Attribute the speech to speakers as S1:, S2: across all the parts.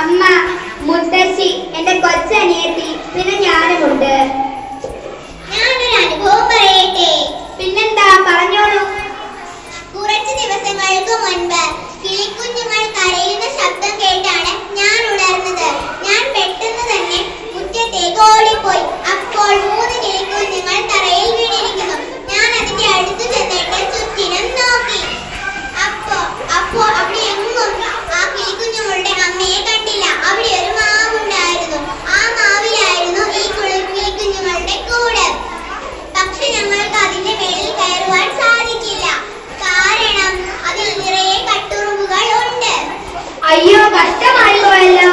S1: അമ്മ മുത്തശ്ശി എന്റെ കൊച്ചനിയത്തി പിന്നെ ഞാനുമുണ്ട്. കഷ്ടമായി പോയല്ലോ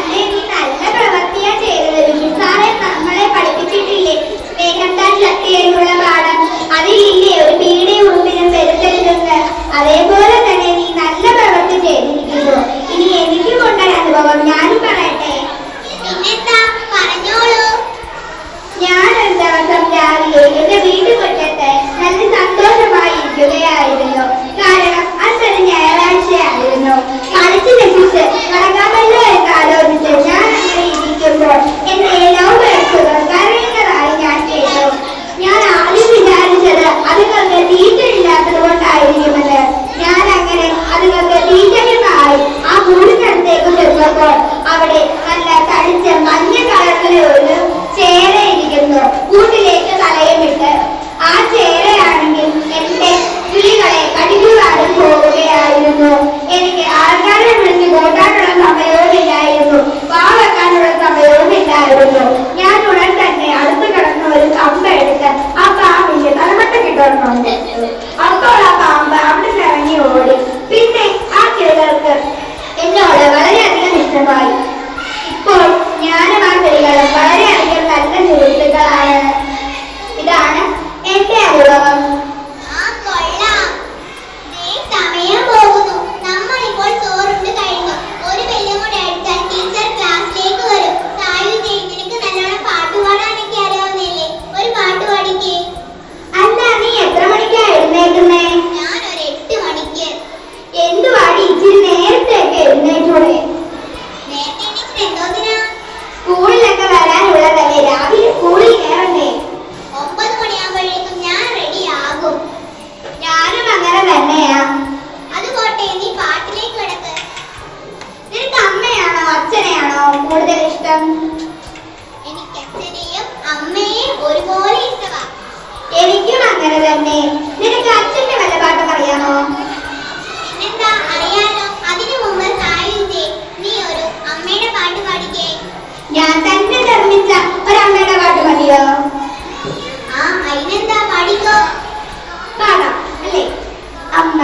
S1: അല്ലേ നല്ല
S2: പ്രവൃത്തിയാ ചെയ്തത് നമ്മളെ പഠിപ്പിച്ചിട്ടില്ലേ? വേഗന്താ ശക്തി എന്നുള്ള പാഠം. അതിലില്ലേ ഒരു പീഡയും ഉറുമ്പിനും വരുത്തരുതെന്ന്
S1: അതേപോലെ know തന്നെ. നിനക്ക് അച്ഛന്റെ വല്ല പാട്ടൊക്കെ അറിയാമോ?
S2: എന്താ അറിയാലോ. അതിനു മുമ്പ് സായുജേ നീ ഒരു അമ്മയുടെ പാട്ട് പാടിക്കേ.
S1: ഞാൻ തന്നെ നിർമ്മിച്ച ഒരമ്മയുടെ പാട്ട് മതിയോ?
S2: ആ അതിനെന്താ പാടിക്കോ?
S1: പാടാം അല്ലേ? അമ്മ